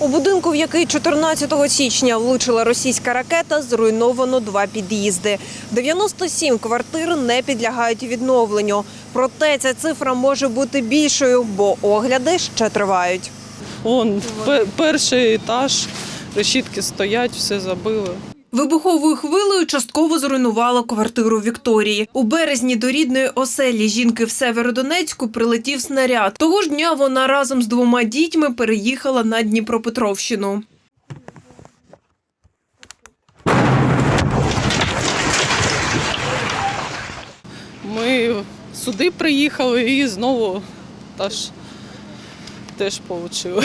У будинку, в який 14 січня влучила російська ракета, зруйновано два під'їзди. 97 квартир не підлягають відновленню. Проте ця цифра може бути більшою, бо огляди ще тривають. Вон пе- перший етаж, решітки стоять, все забили. Вибуховою хвилею частково зруйнувало квартиру Вікторії. У березні до рідної оселі жінки в Северодонецьку прилетів снаряд. Того ж дня вона разом з двома дітьми переїхала на Дніпропетровщину. Ми сюди приїхали і знову теж, теж отримали.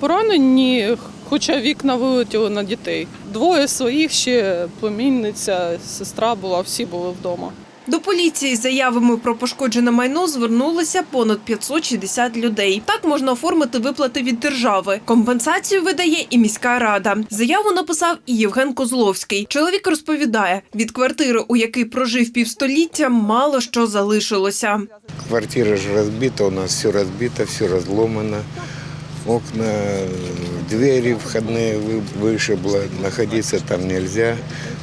Поранені, хоча вікна вилетіли на дітей. Двоє своїх ще племінниця, сестра була, всі були вдома. До поліції з заявами про пошкоджене майно звернулося понад 560 людей. Так можна оформити виплати від держави. Компенсацію видає і міська рада. Заяву написав і Євген Козловський. Чоловік розповідає, від квартири, у якій прожив півстоліття, мало що залишилося. Квартира же разбита, у нас все разбито, все разломано Окна, э, двери входные вы- вышибло, находиться там нельзя.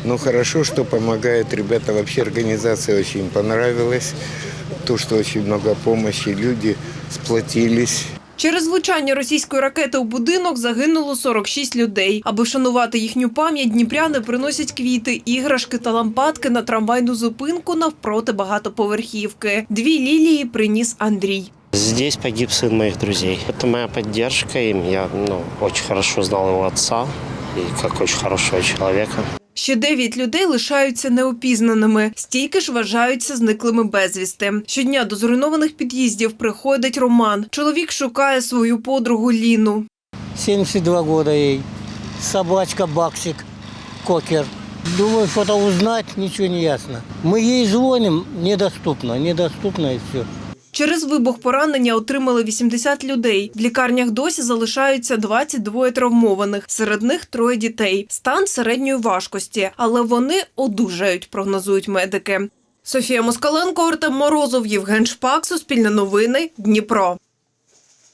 Но хорошо, что помогают ребята. Вообще организация очень понравилась. То, что очень много помощи, люди сплотились. Через влучання російської ракети у будинок загинуло 46 людей. Аби вшанувати їхню пам'ять, дніпряни приносять квіти, іграшки та лампадки на трамвайну зупинку навпроти багатоповерхівки. Дві лілії приніс Андрій. Здесь погиб сын моих друзей. Это моя поддержка им. Я ну, очень хорошо знал его отца и как очень хорошего человека. Ще дев'ять людей лишаються неопізнаними. Стільки ж вважаються зниклими безвісти. Щодня до зруйнованих під'їздів приходить Роман. Чоловік шукає свою подругу Ліну. 72 года ей. Собачка Баксик, кокер. Думаю, что-то узнать, ничего не ясно. Мы ей звоним, недоступно, недоступно и все. Через вибух поранення отримали 80 людей. В лікарнях досі залишаються 22 травмованих. Серед них троє дітей. Стан середньої важкості, але вони одужають, прогнозують медики. Софія Москаленко, Артем Морозов, Євген Шпак, Суспільне новини, Дніпро.